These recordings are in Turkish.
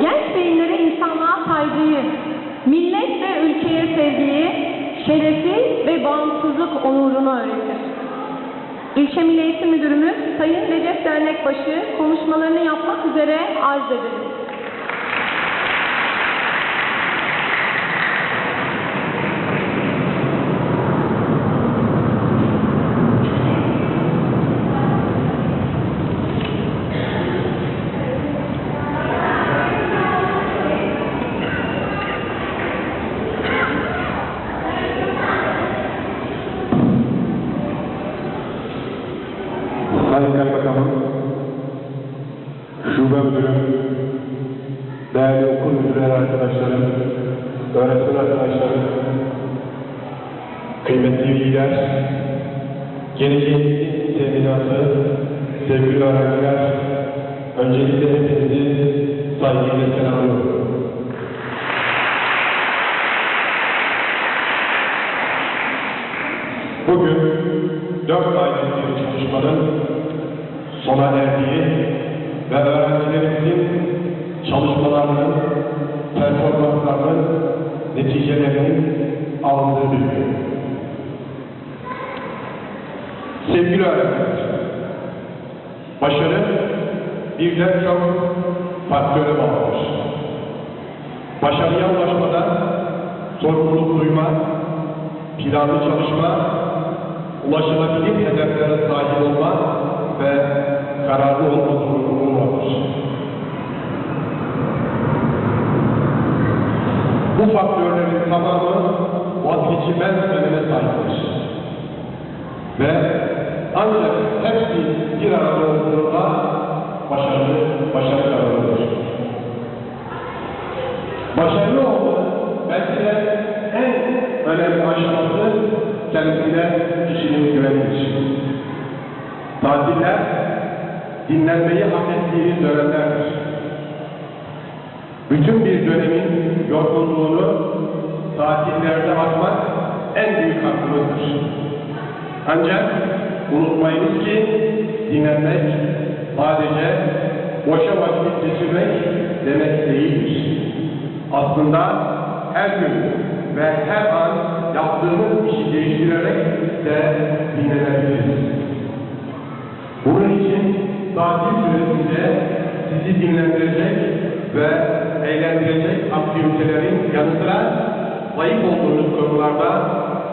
Genç beyinlere insanlığa saygıyı, millet ve ülkeye sevgiyi, şerefi ve bağımsızlık onurunu öğretir. İlçe Milli Eğitim Müdürümüz Sayın Recep Dernekbaşı konuşmalarını yapmak üzere arz ederim. Sayın Kaymakamım, Şube Müdürüm, değerli okul müdürleri arkadaşlarım, öğretmen arkadaşlarım, kıymetli veliler, geleceğin teminatı, sevgili öğrenciler, öncelikle hepinizi saygıyla selamlıyorum. Bugün dört aylık bir çalışmanın sona erdiği ve öğrencilerimizin çalışmalarının, performanslarının neticelerinin alındığı bir gün. Sevgili öğrenciler, başarı birden çok faktöre bağlıdır. Başarıya ulaşmada sorumluluk duyma, planlı çalışma, ulaşılabilir hedeflere sahip olma ve kararlı olma zorunluluğu vardır. Bu faktörlerin tamamı vazgeçilmez öneme sahiptir. Ve ancak hepsi bir arada olduğunda başarılı, başarı kazanılır. Başarılı olma belki de en önemli aşaması kendisine kişinin güvenidir. Tatiller, dinlenmeyi hak ettiğiniz dönemlerdir. Bütün bir dönemin yorgunluğunu tatillerde atmak en büyük hakkımızdır. Ancak unutmayınız ki dinlenmek sadece boşa vakit geçirmek demek değildir. Aslında her gün ve her an yaptığımız işi değiştirerek de dinlenebiliriz. Tatil süresince sizi dinlendirecek ve eğlendirecek aktivitelerin yanı sıra zayıf olduğunuz konularda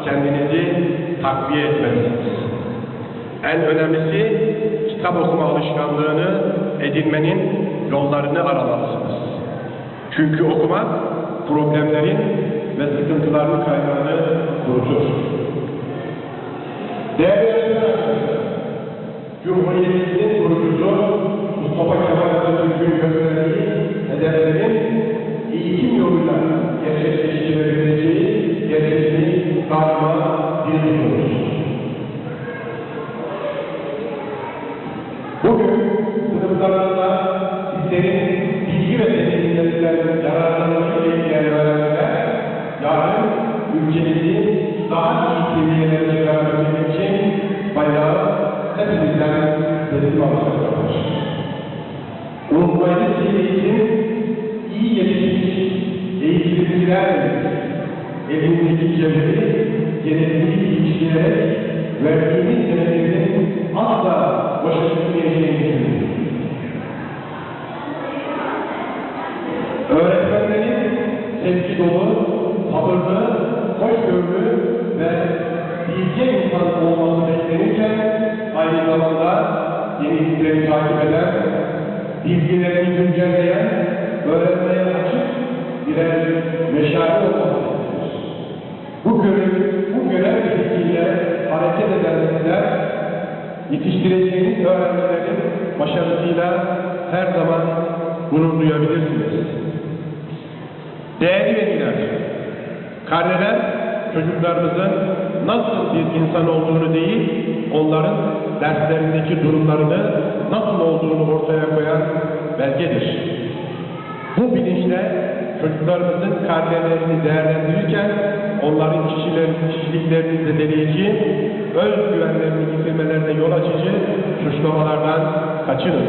kendinizi takviye etmelisiniz. En önemlisi kitap okuma alışkanlığını edinmenin yollarını aramalısınız. Çünkü okumak problemlerin ve sıkıntıların kaynağını kurutur. Değerli Cumhuriyetimizin kurucusu Mustafa Kemal Atatürk'ün gösterdiği hedeflerin eğitim yoluyla gerçekleştirilebileceği gerçeğini daima dinliyoruz. Bugün sınıflarında sizlerin bilgi ve deneyimlerinden yararlanması bekleyen öğrenciler, yarın ülkemizi daha hepimizden teslim alacaklardır. Unutmayınız ki eğitim, iyi yetişmiş eğitimcilerle elindeki cevheri gerekli ilişkilere verdiğimiz emeklerin asla boşa gitmeyeceğini. Öğretmenlerin sevgi dolu, sabırlı, hoşgörülü ve bilge insan beklenirken zamanda yenilikleri takip eden, bilgilerini güncelleyen, öğrenmeye açık birer meşale beklenir. Bu görev, bu görev bilgiyle hareket eden sizler, yetiştireceğiniz öğrencilerin başarısıyla her zaman gurur duyabilirsiniz. Değerli veliler, karneler çocuklarımızın nasıl bir insan olduğunu değil, onların derslerindeki durumlarını nasıl olduğunu ortaya koyan belgedir. Bu bilinçle çocuklarımızın karnelerini değerlendirirken onların kişiler, kişiliklerini zedeleyici, özgüvenlerini yitirmelerine yol açıcı suçlamalardan kaçının.